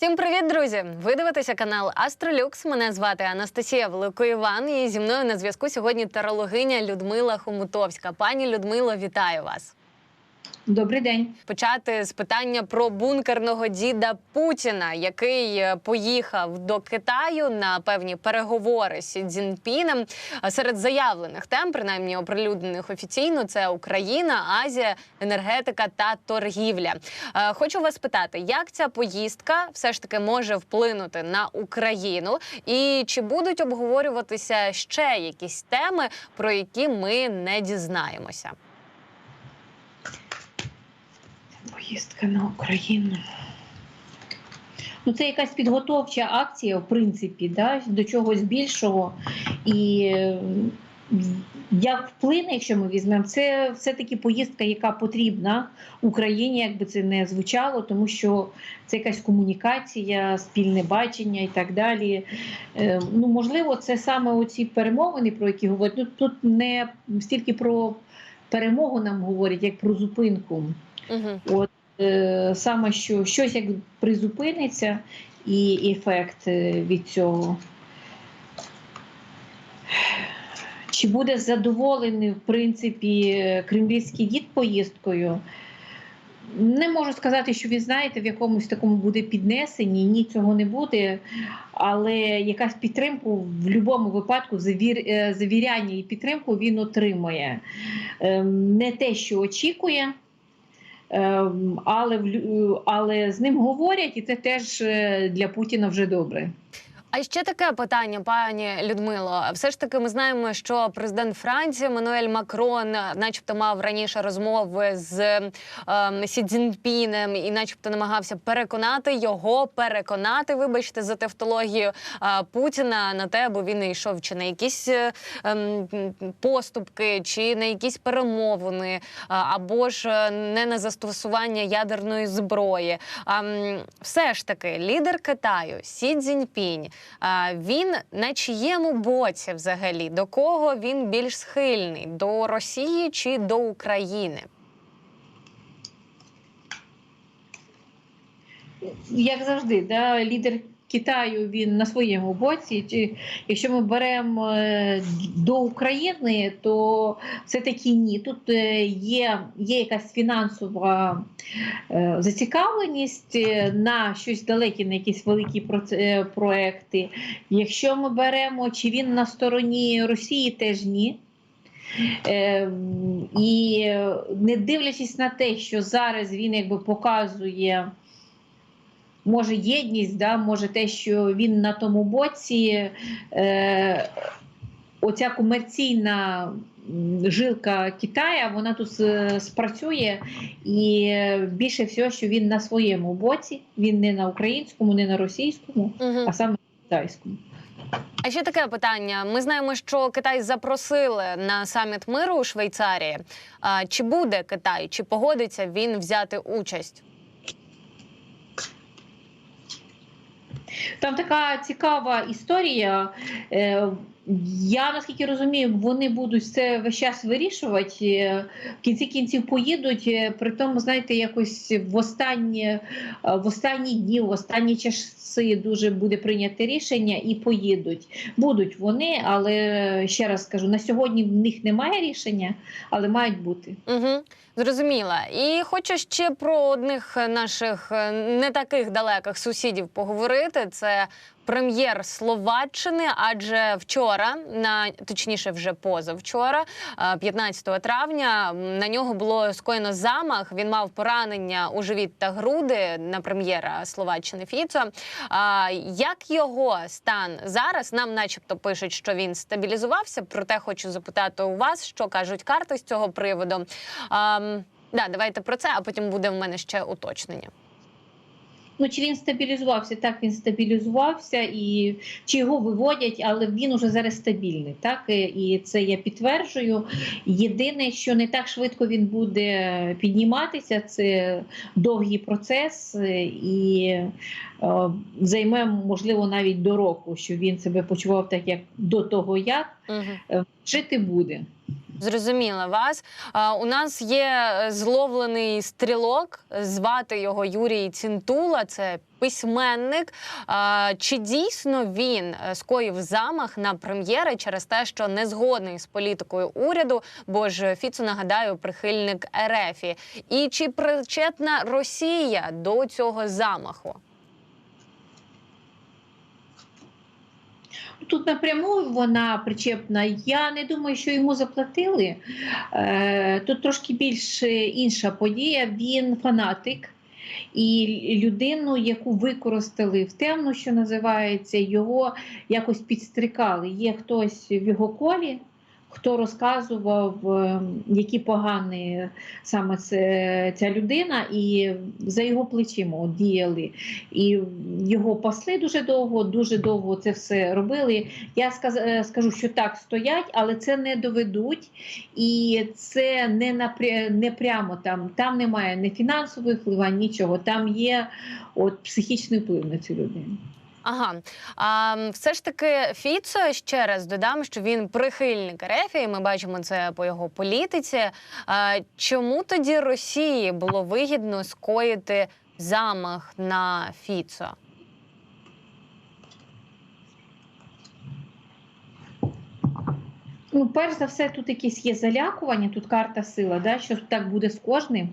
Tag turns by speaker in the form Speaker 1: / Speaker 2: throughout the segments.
Speaker 1: Всім привіт, друзі! Ви дивитеся канал Астролюкс. Мене звати Анастасія Великоїван. І зі мною на зв'язку сьогодні тарологиня Людмила Хомутовська. Пані Людмило, вітаю вас.
Speaker 2: Добрий день.
Speaker 1: Почати з питання про бункерного діда Путіна, який е, поїхав до Китаю на певні переговори з. А Серед заявлених тем, принаймні оприлюднених офіційно, це Україна, Азія, енергетика та торгівля. Е, Хочу вас питати, як ця поїздка все ж таки може вплинути на Україну, і чи будуть обговорюватися ще якісь теми, про які ми не дізнаємося?
Speaker 2: Поїздка на Україну. Ну, це якась підготовча акція, в принципі, да, до чогось більшого. І як вплине, якщо ми візьмемо, це все-таки поїздка, яка потрібна Україні, як би це не звучало, тому що це якась комунікація, спільне бачення і так далі. Е, Ну, можливо, це саме оці перемовини, про які говорять. Ну, тут не стільки про перемогу нам говорять, як про зупинку.
Speaker 1: Угу.
Speaker 2: От саме що щось як призупиниться, і ефект е, від цього. Чи буде задоволений, в принципі, кремлівський дід поїздкою? Не можу сказати, що він знаєте, в якомусь такому буде піднесенні, ні, цього не буде. Але якась підтримку в будь-якому випадку, завір, е, завіряння і підтримку він отримає. Ем, Не те, що очікує. Ем, Але, але з ним говорять, і це теж е, для Путіна вже добре.
Speaker 1: А ще таке питання, пані Людмило. Все ж таки, ми знаємо, що президент Франції Мануель Макрон, начебто, мав раніше розмови з ем, Сі Цзіньпінем і, начебто, намагався переконати його, переконати, вибачте, за тавтологію е, Путіна на те, бо він йшов чи на якісь е, ем, поступки, чи на якісь перемовини, е, або ж е, не на застосування ядерної зброї. А, м, все ж таки, лідер Китаю Сі Цзіньпінь, він на чиєму боці взагалі? До кого він більш схильний? До Росії чи до України?
Speaker 2: Як завжди, да, лідер Китаю він на своєму боці. Якщо ми беремо е, до України, то все-таки ні. Тут е, є, є якась фінансова е, зацікавленість на щось далеке, на якісь великі проекти. Якщо ми беремо, чи він на стороні Росії, теж ні. Е, і не дивлячись на те, що зараз він якби показує може єдність, да, може те, що він на тому боці, е, оця комерційна жилка Китая, вона тут е, спрацює, і більше всього, що він на своєму боці, він не на українському, не на російському,
Speaker 1: Угу.
Speaker 2: а саме на китайському.
Speaker 1: А ще таке питання. Ми знаємо, що Китай запросили на саміт миру у Швейцарії. А, чи буде Китай, чи погодиться він взяти участь?
Speaker 2: Там така цікава історія. Е, Я наскільки розумію, вони будуть це весь час вирішувати. Е, В кінці кінців поїдуть. е, При тому, знаєте, якось в останні, в останні дні, в останні часи дуже буде прийняте рішення і поїдуть. Будуть вони, але ще раз скажу: на сьогодні в них немає рішення, але мають бути.
Speaker 1: Угу. Зрозуміла. І хочу ще про одних наших е, не таких далеких сусідів поговорити. Це прем'єр Словаччини, адже вчора, на точніше, вже позавчора, е, 15 травня, на нього було скоєно замах. Він мав поранення у живіт та груди на прем'єра Словаччини Фіцо. Як його стан зараз? Нам, начебто, пишуть, що він стабілізувався. Проте хочу запитати у вас, що кажуть карти з цього приводу. А, да, давайте про це, а потім буде в мене ще уточнення.
Speaker 2: Ну, чи він стабілізувався? Так, він стабілізувався, і чи його виводять, але він уже зараз стабільний. Так, і- і це я підтверджую. Єдине, що не так швидко він буде підніматися, це довгий процес, е, і е, займе, можливо, навіть до року, що він себе почував так, як до того, як
Speaker 1: Угу.
Speaker 2: е, жити буде.
Speaker 1: Зрозуміла вас. У нас є е, зловлений стрілок, звати його Юрій Цінтула. Це письменник. Чи дійсно він е, скоїв замах на прем'єра через те, що не згодний з політикою уряду? Бо ж Фіцо, нагадаю, прихильник РФі. І чи причетна Росія до цього замаху?
Speaker 2: Тут напряму вона причепна. Я не думаю, що йому заплатили. Е, Тут трошки більш інша подія. Він фанатик. І людину, яку використали в темну, що називається, його якось підстрикали. Є хтось в його колі, хто розказував, е, які погані саме ця людина, і за його плечима діяли. І його пасли дуже довго, дуже довго це все робили. Я е, скажу, що так стоять, але це не доведуть, і це не напря, не прямо там. Там немає ні фінансових впливань, нічого. Там є от психічний вплив на цю людину.
Speaker 1: Ага, а все ж таки Фіцо ще раз додам, що він прихильник РФ, і Ми бачимо це по його політиці. А, чому тоді Росії було вигідно скоїти замах на Фіцо?
Speaker 2: Ну, перш за все, тут якісь є залякування, тут карта сила, да, що так буде з кожним.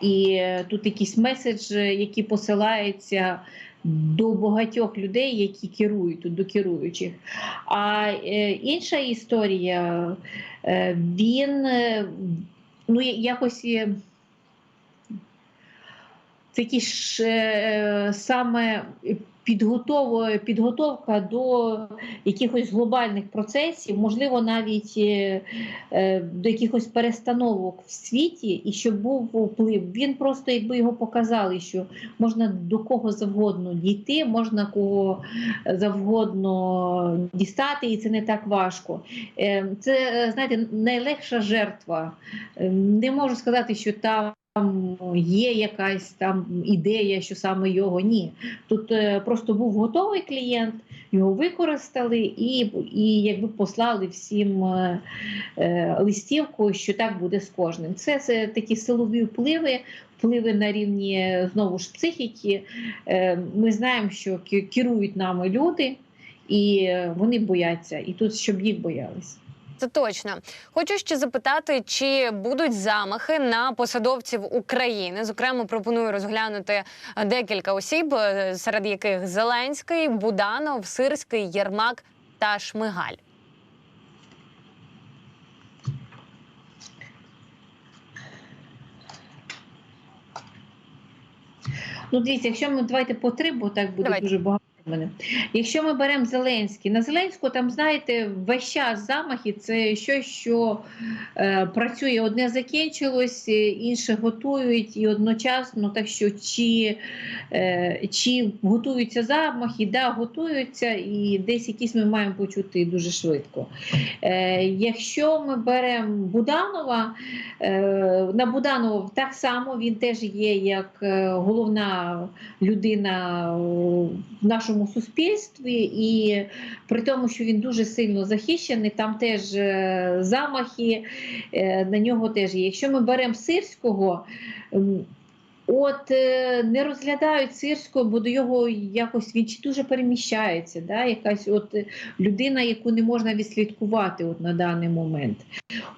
Speaker 2: І е, тут якісь меседжі, які посилаються до багатьох людей, які керують до керуючих. А е, інша історія, е, він е, ну, якось. Це якісь е, саме підготовка до якихось глобальних процесів, можливо, навіть е, е, до якихось перестановок в світі, і щоб був вплив. Він просто, якби його показали, що можна до кого завгодно дійти, можна кого завгодно дістати, і це не так важко. Е, Це, знаєте, найлегша жертва. Не можу сказати, що там. Там є якась там ідея, що саме його ні. Тут е, просто був готовий клієнт, його використали і, і якби послали всім е, е, листівку, що так буде з кожним. Це, це такі силові впливи, впливи на рівні знову ж психіки. Ми знаємо, що керують нами люди, і вони бояться, і тут щоб їх боялися.
Speaker 1: Це точно. Хочу ще запитати, чи будуть замахи на посадовців України. Зокрема, пропоную розглянути декілька осіб, е, серед яких Зеленський, Буданов, Сирський, Єрмак та Шмигаль.
Speaker 2: Ну, дивіться, якщо ми давайте по три, бо так буде
Speaker 1: Давайте.
Speaker 2: дуже багато мене. Якщо ми беремо Зеленський, на Зеленського там, знаєте, весь час замахи це щось, що е, працює. Одне закінчилось, е, інше готують і одночасно. Так що чи, е, чи готуються замахи, да, готуються, і десь якісь ми маємо почути дуже швидко. Е, якщо ми беремо Буданова, е, на Буданова так само він теж є як е, головна людина в нашому суспільстві, і при тому, що він дуже сильно захищений, там теж е, замахи е, на нього теж є. Якщо ми беремо сирського. От е, не розглядають сирського, бо до його якось він чи дуже переміщається, да? якась от е, людина, яку не можна відслідкувати от на даний момент.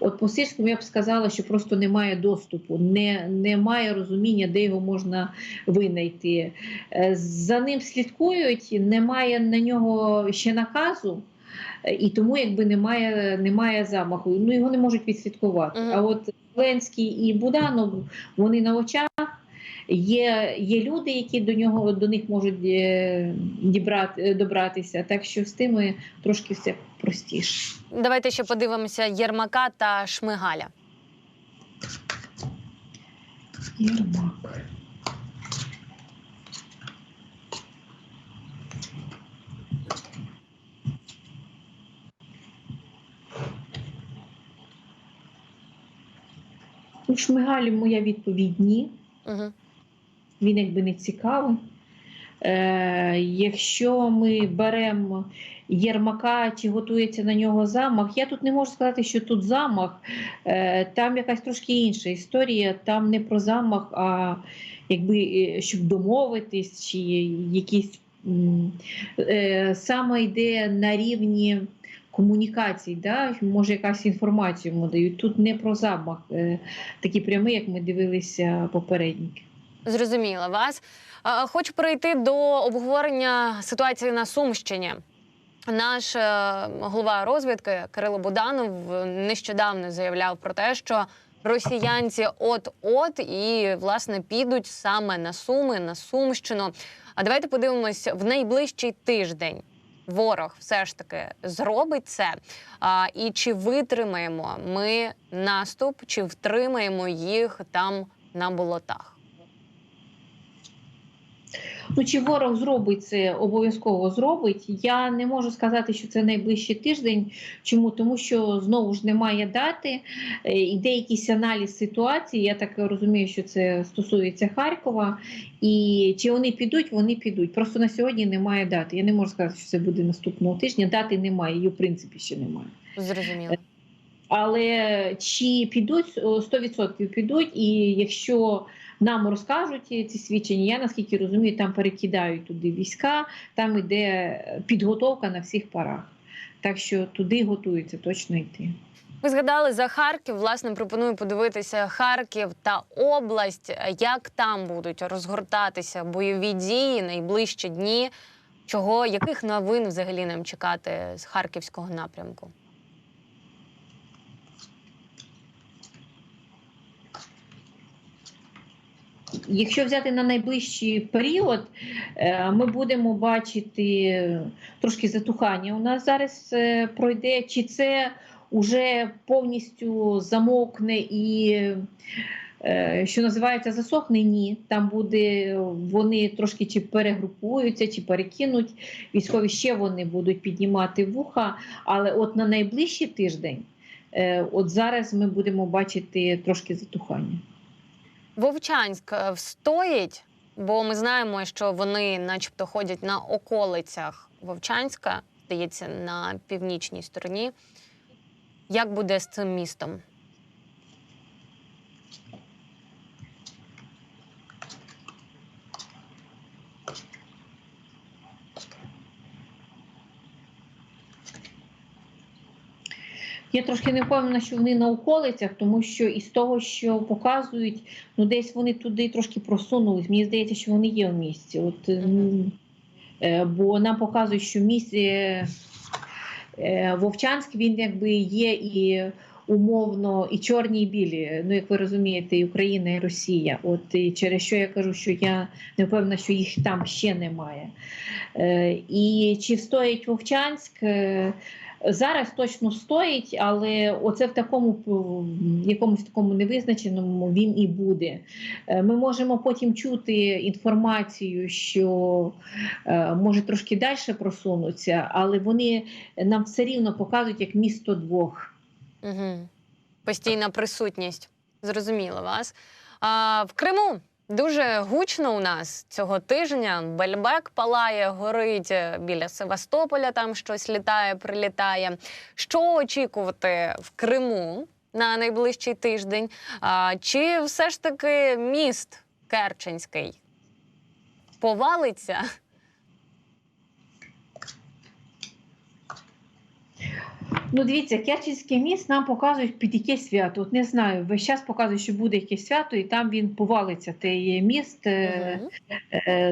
Speaker 2: От по сирському я б сказала, що просто немає доступу, не, немає розуміння, де його можна винайти. Е, За ним слідкують, немає на нього ще наказу. І тому якби немає, немає замаху. Ну його не можуть відслідкувати.
Speaker 1: Мгм.
Speaker 2: А от Зеленський і Буданов вони на очах. Є, є люди, які до нього до них можуть е, дібрати, е, добратися. Так що з тими трошки все простіше.
Speaker 1: Давайте ще подивимося Єрмака та Шмигаля.
Speaker 2: Єрмак. Ну, Шмигалю моя відповідь ні.
Speaker 1: Угу.
Speaker 2: Він якби не цікавий. Е, якщо ми беремо Єрмака, чи готується на нього замах, я тут не можу сказати, що тут замах. Е, там якась трошки інша історія. Там не про замах, а якби е, щоб домовитись, чи якісь е, саме йде на рівні комунікацій, да? може якась інформацію йому дають. Тут не про замах, е, такі прямі, як ми дивилися попередники.
Speaker 1: Зрозуміла вас. Хочу перейти до обговорення ситуації на Сумщині. Наш е, голова розвідки Кирило Буданов нещодавно заявляв про те, що росіянці от-от і власне підуть саме на Суми, на Сумщину. А давайте подивимось в найближчий тиждень. Ворог все ж таки зробить це. А, і чи витримаємо ми наступ, чи втримаємо їх там на болотах?
Speaker 2: Ну, чи ворог зробить це, обов'язково зробить. Я не можу сказати, що це найближчий тиждень. Чому? Тому що знову ж немає дати, е, іде якийсь аналіз ситуації. Я так розумію, що це стосується Харкова. І чи вони підуть, вони підуть. Просто на сьогодні немає дати. Я не можу сказати, що це буде наступного тижня. Дати немає, її в принципі ще немає.
Speaker 1: Зрозуміло.
Speaker 2: Але чи підуть 100% підуть, і якщо нам розкажуть ці свідчення, я наскільки розумію, там перекидають туди війська, там іде підготовка на всіх парах. Так що туди готуються точно йти.
Speaker 1: Ви згадали за Харків. Власне, пропоную подивитися Харків та область, як там будуть розгортатися бойові дії найближчі дні. Чого яких новин взагалі нам чекати з харківського напрямку?
Speaker 2: Якщо взяти на найближчий період, е, ми будемо бачити трошки затухання. У нас зараз е, пройде, чи це вже повністю замовкне і, е, що називається, засохне? Ні. Там буде вони трошки чи перегрупуються, чи перекинуть. Військові ще вони будуть піднімати вуха. Але от на найближчий тиждень, от зараз ми будемо бачити трошки затухання.
Speaker 1: Вовчанськ е, встоїть, бо ми знаємо, що вони, начебто, ходять на околицях Вовчанська, здається, на північній стороні. Як буде з цим містом?
Speaker 2: Я трошки не впевнена, що вони на околицях, тому що із того, що показують, ну десь вони туди трошки просунулись. Мені здається, що вони є в місті. От,
Speaker 1: Мгм.
Speaker 2: е, Бо нам показують, що місті е, Вовчанськ він якби є і умовно і чорні, і білі. Ну, як ви розумієте, і Україна, і Росія. От і через що я кажу, що я не впевнена, що їх там ще немає. Е, І чи встоїть Вовчанськ? Зараз точно стоїть, але оце в такому якомусь такому невизначеному він і буде. Е, Ми можемо потім чути інформацію, що е, може трошки далі просунуться, але вони нам все рівно показують як місто двох.
Speaker 1: Угу. Постійна присутність. Зрозуміло вас. А, в Криму дуже гучно у нас цього тижня. Бельбек палає, горить е, біля Севастополя, там щось літає, прилітає. Що очікувати в Криму на найближчий тиждень? А, чи все ж таки міст Керченський повалиться?
Speaker 2: Ну, дивіться, Керченський міст нам показують під яке свято. От не знаю, весь час показують, що буде якесь свято, і там він повалиться. Той міст. Е,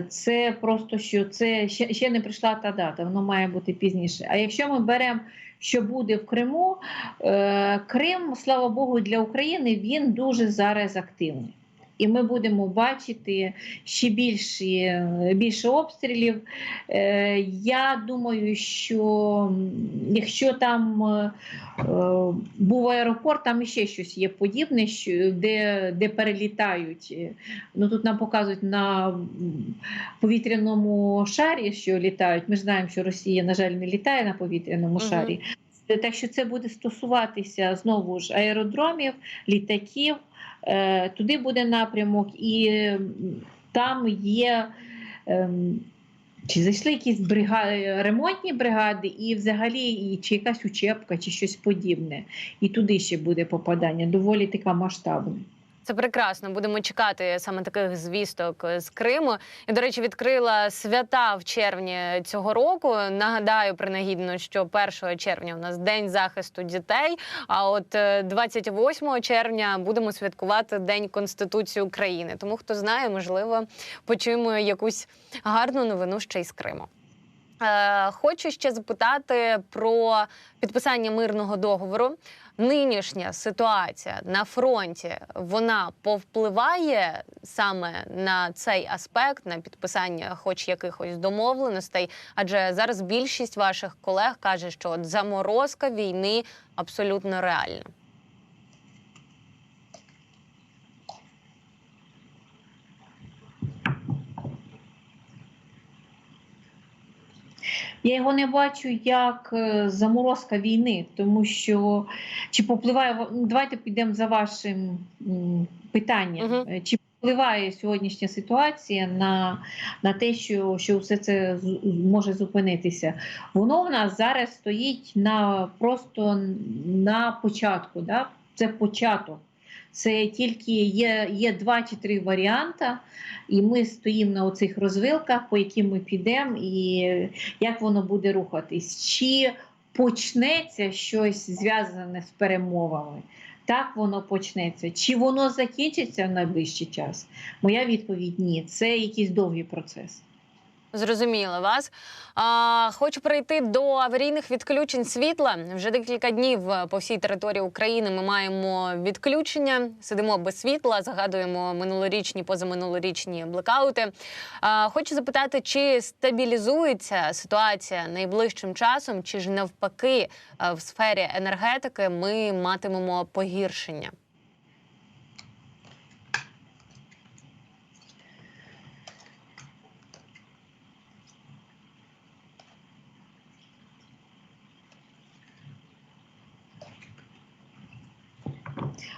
Speaker 2: Це просто що це ще, ще не прийшла та дата, воно має бути пізніше. А якщо ми беремо, що буде в Криму, е, Крим, слава Богу, для України він дуже зараз активний. І ми будемо бачити ще більше, більше обстрілів. Е, Я думаю, що якщо там е, е, був аеропорт, там іще щось є подібне, де, де перелітають. Ну тут нам показують на повітряному шарі, що літають. Ми ж знаємо, що Росія, на жаль, не літає на повітряному
Speaker 1: Мгм.
Speaker 2: шарі. Так що це буде стосуватися знову ж аеродромів, літаків. Е, Туди буде напрямок, і там є ем, Чи зайшли якісь бригади, ремонтні бригади, і взагалі чи якась учебка, чи щось подібне. І туди ще буде попадання, доволі така масштабна.
Speaker 1: Це прекрасно. Будемо чекати саме таких звісток з Криму. І, до речі, відкрила свята в червні цього року. Нагадаю принагідно, що 1 червня у нас день захисту дітей. А от е, 28 червня будемо святкувати День Конституції України. Тому хто знає, можливо, почуємо якусь гарну новину ще й з Криму. Е, Хочу ще запитати про підписання мирного договору. Нинішня ситуація на фронті вона повпливає саме на цей аспект, на підписання, хоч якихось домовленостей. Адже зараз більшість ваших колег каже, що от заморозка війни абсолютно реальна.
Speaker 2: Я його не бачу як е, заморозка війни, тому що чи попливає ну, давайте підемо за вашим питанням. Е, Чи впливає сьогоднішня ситуація на, на те, що, що все це може зупинитися? Воно в нас зараз стоїть на просто на початку. Да? Це початок. Це тільки є, є два чи три варіанти, і ми стоїмо на оцих розвилках, по яким ми підемо, і як воно буде рухатись. Чи почнеться щось зв'язане з перемовами? Так воно почнеться. Чи воно закінчиться в найближчий час? Моя відповідь ні. Це якийсь довгий процес.
Speaker 1: Зрозуміла вас. А, хочу перейти до аварійних відключень світла. Вже декілька днів е, по всій території України ми маємо відключення. Сидимо без світла, згадуємо минулорічні, позаминулорічні блекаути. А, хочу запитати, чи стабілізується ситуація найближчим часом, чи ж навпаки е, в сфері енергетики ми матимемо погіршення?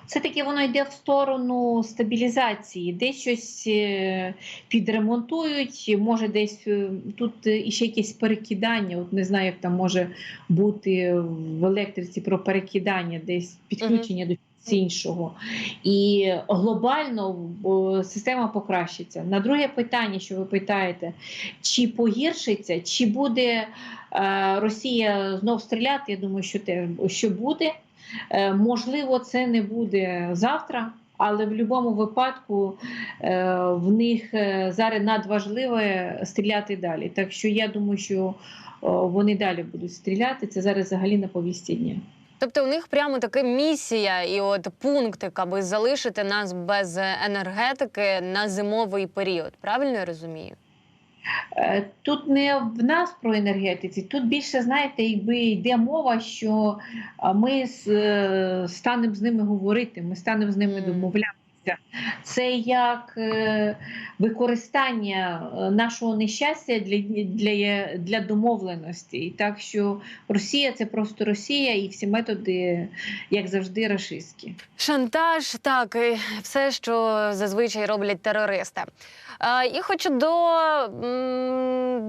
Speaker 2: Все-таки воно йде в сторону стабілізації, десь щось е, підремонтують, може десь е, тут іще якесь перекидання. От не знаю, як там може бути в електриці про перекидання, десь підключення до чогось іншого. І глобально система покращиться. На друге питання, що ви питаєте, чи погіршиться, чи буде е, Росія знов стріляти? Я думаю, що те, що буде. Е, Можливо, це не буде завтра, але в будь-якому випадку е, в них е, зараз надважливе стріляти далі. Так що я думаю, що вони далі будуть стріляти. Це зараз взагалі на повісті дня.
Speaker 1: Тобто у них прямо така місія, і от пунктик, аби залишити нас без енергетики на зимовий період. Правильно я розумію?
Speaker 2: Е, Тут не в нас про енергетиці, тут більше, знаєте, якби йде мова, що ми е, станемо з ними говорити, ми станемо з ними
Speaker 1: Мгм.
Speaker 2: Домовлятися. Це як е, використання е, нашого нещастя для, для, для домовленості. Так що Росія це просто Росія, і всі методи, як завжди, рашистські.
Speaker 1: Шантаж, так, і все, що зазвичай роблять терористи. І хочу до,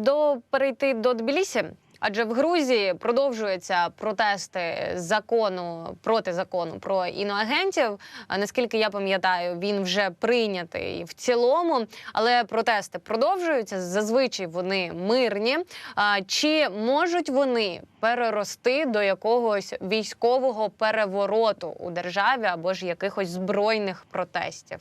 Speaker 1: до перейти до Тбілісі. Адже в Грузії продовжуються протести закону проти закону про іноагентів. Наскільки я пам'ятаю, він вже прийнятий в цілому, але протести продовжуються. Зазвичай вони мирні. Чи можуть вони перерости до якогось військового перевороту у державі або ж якихось збройних протестів?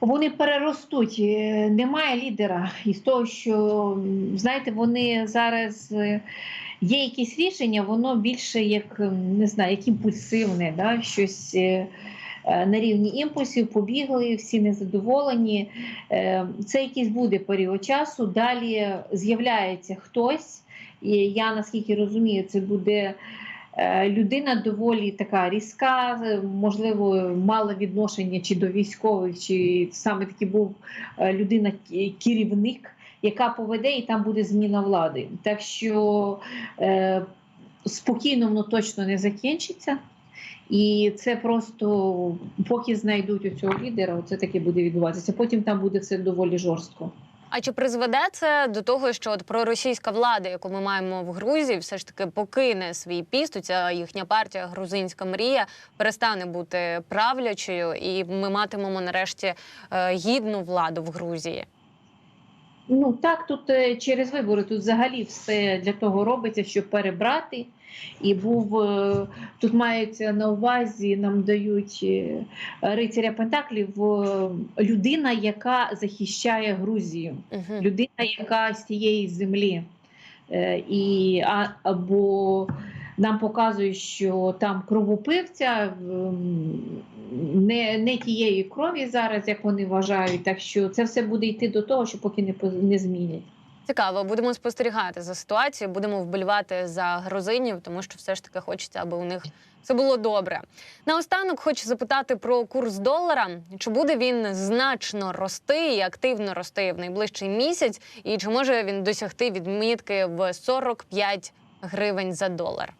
Speaker 2: Вони переростуть. Е, Немає лідера. І того, що знаєте, вони зараз е, є якісь рішення, воно більше як не знаю, як імпульсивне, да? щось е, на рівні імпульсів, побігли, всі незадоволені. Це якийсь буде період часу. Далі з'являється хтось, і я наскільки розумію, це буде. Е, Людина доволі така різка, е, можливо, мала відношення чи до військових, чи саме таки був е, людина керівник, яка поведе, і там буде зміна влади. Так що спокійно воно точно не закінчиться. І це просто поки знайдуть у цього лідера, це таки буде відбуватися. Потім там буде все доволі жорстко.
Speaker 1: А чи призведе це до того, що от проросійська влада, яку ми маємо в Грузії, все ж таки покине свій піст? Ця їхня партія Грузинська мрія перестане бути правлячою, і ми матимемо нарешті е, гідну владу в Грузії?
Speaker 2: Ну так, тут е, через вибори тут взагалі все для того робиться, щоб перебрати. І був е, тут мається на увазі, нам дають е, рицаря Пентаклів людина, яка захищає Грузію,
Speaker 1: Угу.
Speaker 2: людина, яка з тієї землі. І, або нам показують, що там кровопивця ем, не, не тієї крові зараз, як вони вважають. Так що це все буде йти до того, що поки не, не змінять.
Speaker 1: Цікаво, будемо спостерігати за ситуацією, будемо вболівати за грузинів, тому що все ж таки хочеться, аби у них все було добре. Наостанок хочу запитати про курс долара. Чи буде він значно рости і активно рости в найближчий місяць? І чи може він досягти відмітки в 45 гривень за долар?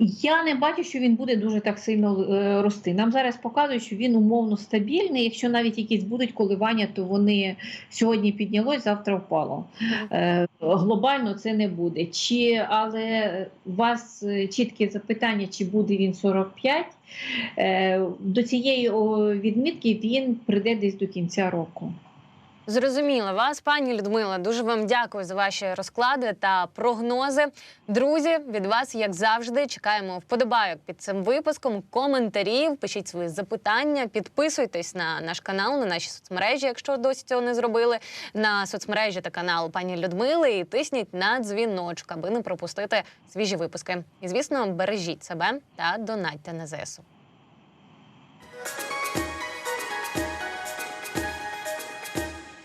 Speaker 2: Я не бачу, що він буде дуже так сильно е, рости. Нам зараз показують, що він умовно стабільний. Якщо навіть якісь будуть коливання, то вони сьогодні піднялось, завтра впало. Е, глобально це не буде. Чи але у вас е, чітке запитання, чи буде він 45? Е, до цієї відмітки він прийде десь до кінця року.
Speaker 1: Зрозуміла вас, пані Людмила. Дуже вам дякую за ваші розклади та прогнози. Друзі, від вас, як завжди, чекаємо вподобайок під цим випуском, коментарів. Пишіть свої запитання, підписуйтесь на наш канал, на наші соцмережі, якщо досі цього не зробили. На соцмережі та канал пані Людмили і тисніть на дзвіночок, аби не пропустити свіжі випуски. І звісно, бережіть себе та донатьте на ЗСУ.